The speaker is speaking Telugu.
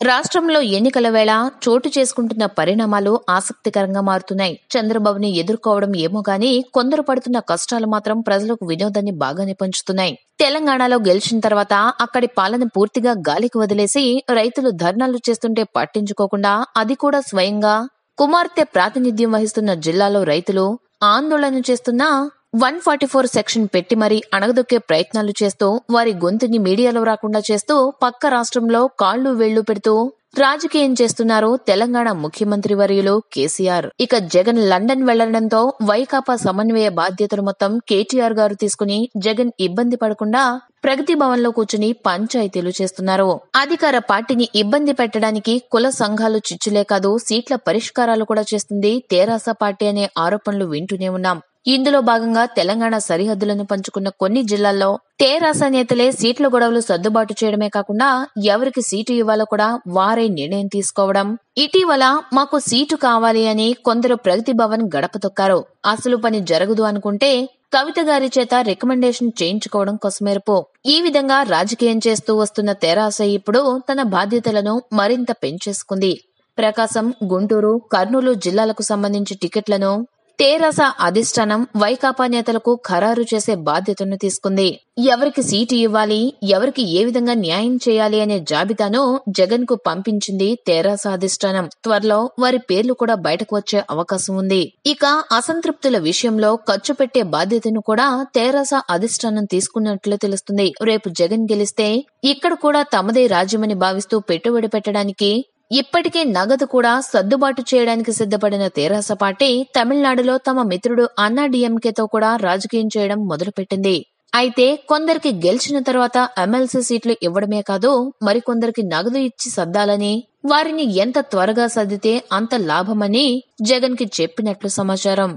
రాష్ట్రంలో ఎన్నికల వేళ చోటు చేసుకుంటున్న పరిణామాలు ఆసక్తికరంగా మారుతున్నాయి. చంద్రబాబుని ఎదుర్కోవడం ఏమో గాని కొందరు పడుతున్న కష్టాలు మాత్రం ప్రజలకు వినోదాన్ని బాగానే పంచుతున్నాయి. తెలంగాణలో గెలిచిన తర్వాత అక్కడి పాలన పూర్తిగా గాలికి వదిలేసి రైతులు ధర్నాలు చేస్తుంటే పట్టించుకోకుండా అది కూడా స్వయంగా కుమార్తె ప్రాతినిధ్యం వహిస్తున్న జిల్లాలో రైతులు ఆందోళన చేస్తున్న వన్ ఫార్టీ ఫోర్ సెక్షన్ పెట్టి మరీ అణగదొక్కే ప్రయత్నాలు చేస్తూ వారి గొంతుని మీడియాలో రాకుండా చేస్తూ పక్క రాష్ట్రంలో కాళ్ళు వేళ్ళు పెడుతూ రాజకీయం చేస్తున్నారు తెలంగాణ ముఖ్యమంత్రి వర్యులు కేసీఆర్. ఇక జగన్ లండన్ వెళ్ళడంతో వైకాపా సమన్వయ బాధ్యతలు మొత్తం కేటీఆర్ గారు తీసుకుని జగన్ ఇబ్బంది పడకుండా ప్రగతి భవన్లో కూర్చుని పంచాయతీలు చేస్తున్నారు. అధికార పార్టీని ఇబ్బంది పెట్టడానికి కుల సంఘాలు చిచ్చులే కాదు సీట్ల పరిష్కారాలు కూడా చేస్తుంది తెరాస పార్టీ అనే ఆరోపణలు వింటూనే ఉన్నాం. ఇందులో భాగంగా తెలంగాణ సరిహద్దులను పంచుకున్న కొన్ని జిల్లాల్లో తెరాస నేతలే సీట్ల గొడవలు సర్దుబాటు చేయడమే కాకుండా ఎవరికి సీటు ఇవ్వాలో కూడా వారే నిర్ణయం తీసుకోవడం. ఇటీవల మాకు సీటు కావాలి అని కొందరు ప్రగతి భవన్ గడప తొక్కారు. అసలు పని జరగదు అనుకుంటే కవిత గారి చేత రికమెండేషన్ చేయించుకోవడం కొసమేరపు. ఈ విధంగా రాజకీయం చేస్తూ వస్తున్న తెరాస ఇప్పుడు తన బాధ్యతలను మరింత పెంచేసుకుంది. ప్రకాశం గుంటూరు కర్నూలు జిల్లాలకు సంబంధించి టికెట్లను తెరాస అధిష్టానం వైకాపా నేతలకు ఖరారు చేసే బాధ్యతను తీసుకుంది. ఎవరికి సీటు ఇవ్వాలి ఎవరికి ఏ విధంగా న్యాయం చేయాలి అనే జాబితాను జగన్కు పంపించింది తెరాస అధిష్టానం. త్వరలో వారి పేర్లు కూడా బయటకు వచ్చే అవకాశం ఉంది. ఇక అసంతృప్తుల విషయంలో ఖర్చు పెట్టే బాధ్యతను కూడా తెరాస అధిష్టానం తీసుకున్నట్లు తెలుస్తుంది. రేపు జగన్ గెలిస్తే ఇక్కడ కూడా తమదే రాజ్యమని భావిస్తూ పెట్టుబడి పెట్టడానికి ఇప్పటికే నగదు కూడా సర్దుబాటు చేయడానికి సిద్ధపడిన తెరాస పార్టీ తమిళనాడులో తమ మిత్రుడు అన్నా డిఎంకేతో కూడా రాజకీయం చేయడం మొదలుపెట్టింది. అయితే కొందరికి గెలిచిన తర్వాత ఎమ్మెల్సీ సీట్లు ఇవ్వడమే కాదు మరికొందరికి నగదు ఇచ్చి సర్దాలని వారిని ఎంత త్వరగా సర్దితే అంత లాభమని జగన్కి చెప్పినట్లు సమాచారం.